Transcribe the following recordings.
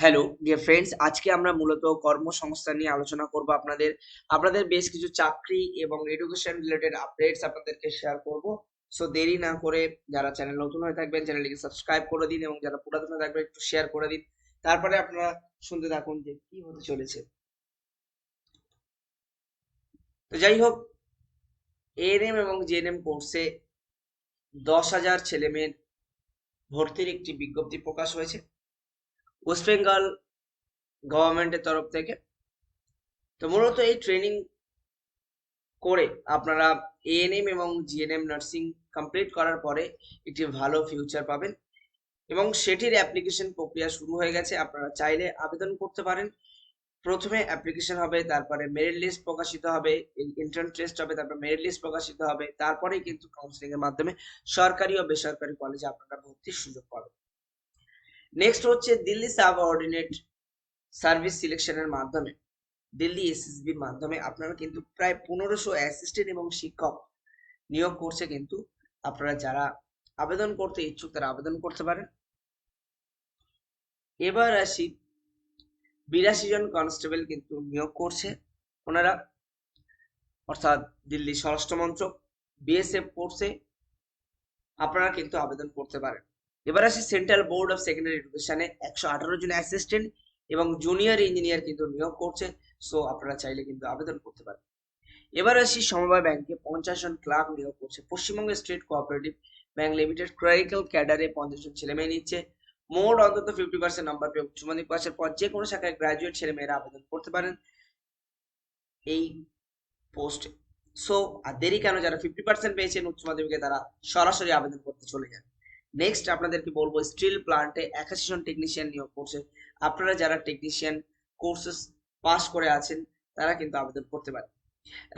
Hello dear friends আজকে আমরা মূলত কর্মসংস্থান নিয়ে আলোচনা করব আপনাদের আপনাদের বেশ কিছু চাকরি এবং এডুকেশন রিলেটেড আপডেটস আপনাদেরকে শেয়ার করব। সো দেরি না করে যারা চ্যানেল নতুন হয়ে থাকবেন চ্যানেলটিকে সাবস্ক্রাইব করে দিন এবং যারা পুরাতন হয়ে থাকবেন, একটু শেয়ার করে দিন। তারপরে আপনারা শুনতে থাকুন যে কি হতে চলেছে। তো যাই হোক এএনএম এবং জেএনএম কোর্সে দশ হাজার ছেলে মেয়ের ভর্তির একটি বিজ্ঞপ্তি প্রকাশ হয়েছে। ওয়েস্ট বেঙ্গল গভর্নমেন্টের তরফ থেকে। তো মূলত এই ট্রেনিং করে আপনারা এএনএম এবং জিএনএম নার্সিং কমপ্লিট করার পরে একটি ভালো ফিউচার পাবেন এবং সেটির অ্যাপ্লিকেশন প্রক্রিয়া শুরু হয়ে গেছে। আপনারা চাইলে আবেদন করতে পারেন। প্রথমে অ্যাপ্লিকেশন হবে, তারপরে মেরিট লিস্ট প্রকাশিত হবে ইন্টার্ন টেস্ট হবে, তারপর মেরিট লিস্ট প্রকাশিত হবে, তারপরেই কিন্তু কাউন্সিলিং এর মাধ্যমে সরকারি ও বেসরকারি কলেজে আপনারা ভর্তির সুযোগ পাবেন। নেক্সট হচ্ছে দিল্লি সাব অর্ডিনেট সার্ভিস সিলেকশনের মাধ্যমে। দিল্লি এসএসবির মাধ্যমে আপনারা কিন্তু প্রায় পনেরোশো অ্যাসিস্ট্যান্ট এবং শিক্ষক নিয়োগ করছে কিন্তু আপনারা যারা আবেদন করতে ইচ্ছুক তারা আবেদন করতে পারেন। এবার আসি, বিরাশি জন কনস্টেবল কিন্তু নিয়োগ করছে ওনারা। অর্থাৎ দিল্লি স্বরাষ্ট্র মন্ত্রক বিএসএফ কোর্সে আপনারা কিন্তু আবেদন করতে পারেন। এবার আসি সেন্ট্রাল বোর্ড অফ সেকেন্ডারি এডুকেশনে একশো আঠারো জন অ্যাসিস্ট্যান্ট এবং জুনিয়র ইঞ্জিনিয়ার কিন্তু নিয়োগ করছে। সো আপনারা চাইলে কিন্তু আবেদন করতে পারেন। এবার আসি সমবায় ব্যাংকে পঞ্চাশ জন ক্লার্ক নিয়োগ করছে। Paschimbanga state cooperative bank limited clerical ক্যাডারে পঞ্চাশ জন ছেলে মেয়ে নিচ্ছে। মোট অন্তত ফিফটি পার্সেন্ট নাম্বার পেয়ে উচ্চ পাশের পর যে কোনো শাখায় গ্রাজুয়েট ছেলে মেয়েরা আবেদন করতে পারেন। এই পোস্টে সো আর দেরি কেন? যারা ফিফটি পার্সেন্ট পেয়েছেন উচ্চ মাধ্যমিকে তারা সরাসরি আবেদন করতে চলে যান। নেক্সট আপনাদেরকে বলব স্টিল প্লান্টে একাশি জন টেকনিশিয়ান নিয়োগ করছে। আপনারা যারা টেকনিশিয়ান কোর্সেস পাস করে আছেন, তারা কিন্তু আবেদন করতে পারেন।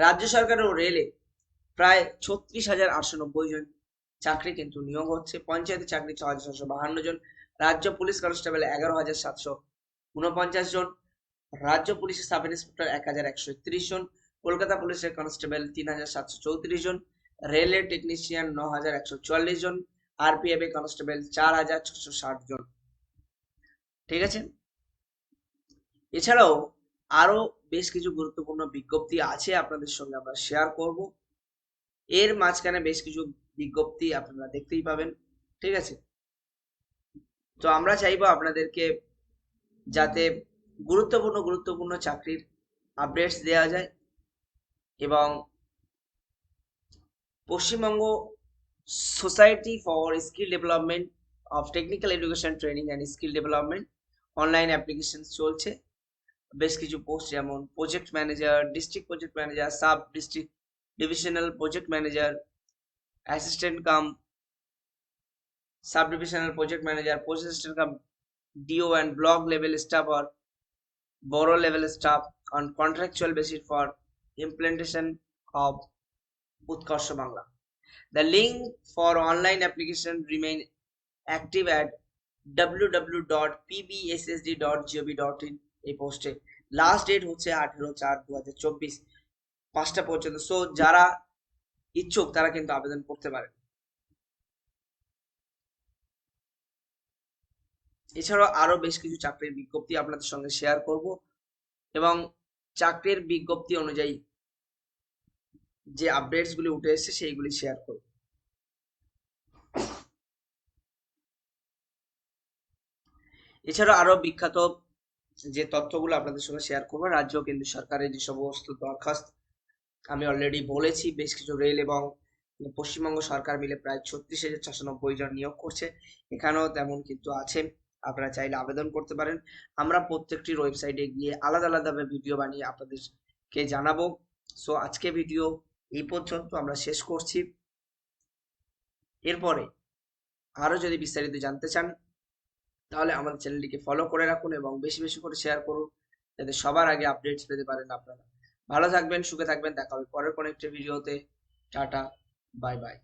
রাজ্য সরকার ও রেলে প্রায় ছত্রিশ হাজার আটশো নব্বই জন চাকরি কিন্তু নিয়োগ হচ্ছে। পঞ্চায়েতের চাকরি ছ হাজার ছশো বাহান্ন জন, রাজ্য পুলিশ কনস্টেবল এগারো হাজার সাতশো উনপঞ্চাশ জন, রাজ্য পুলিশের সাব ইন্সপেক্টর এক হাজার একশো একত্রিশ জন, কলকাতা পুলিশের কনস্টেবল তিন হাজার সাতশো চৌত্রিশ জন রেলের টেকনিশিয়ান ন হাজার একশো চুয়াল্লিশ জন আরপিএফ এ কনস্টেবল চার হাজার ছশো ষাট জন। ঠিক আছে? এছাড়াও আরও বেশ কিছু গুরুত্বপূর্ণ বিজ্ঞপ্তি আছে আপনাদের সঙ্গে আমরা শেয়ার করব। এর মাঝখানে বেশ কিছু বিজ্ঞপ্তি আপনারা দেখতেই পাবেন। ঠিক আছে? তো আমরা চাইব আপনাদেরকে যাতে গুরুত্বপূর্ণ গুরুত্বপূর্ণ চাকরির আপডেটস দেওয়া যায় এবং Paschimbanga Society for skill development of technical education training and skill development online application চলছে বেশ কিছু পোস্ট যেমন project manager district project manager sub district divisional project manager assistant cum sub divisional project manager post assistant cum DO and block level staff or borough level staff on contractual basis for implementation of Utkarsha Bangla. The link for online application remain active at www.pbssd.gov.in এই পোস্টে last date হচ্ছে আঠেরো চার দু হাজার চব্বিশ। পাঁচটা পর্যন্ত। সো যারা ইচ্ছুক, তারা কিন্তু আবেদন করতে পারে। এছাড়াও আরও বেশ কিছু চাকরির বিজ্ঞপ্তি আপনাদের সঙ্গে শেয়ার করব। এবং চাকরির বিজ্ঞপ্তি অনুযায়ী যে আপডেটস গুলি উঠে এসেছে, সেইগুলি শেয়ার করব। এছাড়া আরও বিখ্যাত যে তথ্যগুলো আপনাদের সঙ্গে শেয়ার করব, রাজ্য কেন্দ্র সরকারের যে সমস্ত দরখাস্ত, আমি অলরেডি বলেছি, বেশ কিছু রেল এবং পশ্চিমবঙ্গ সরকার মিলে প্রায় ছত্রিশ হাজার ছশো নব্বই জন নিয়োগ করছে। এখানেও তেমন কিন্তু আছে, আপনারা চাইলে আবেদন করতে পারেন। আমরা প্রত্যেকটির ওয়েবসাইটে গিয়ে আলাদা আলাদাভাবে ভিডিও বানিয়ে আপনাদেরকে জানাব। সো আজকে ভিডিও এই পর্যন্ত আমরা শেষ করছি। এরপরে আরও যদি বিস্তারিত জানতে চান, তাহলে আমাদের চ্যানেলটিকে ফলো করে রাখুন এবং বেশি বেশি করে শেয়ার করুন, যাতে সবার আগে আপডেটস পেতে পারেন আপনারা। ভালো থাকবেন, সুখে থাকবেন, দেখা হবে পরের কোনো একটি ভিডিওতে টাটা বাই বাই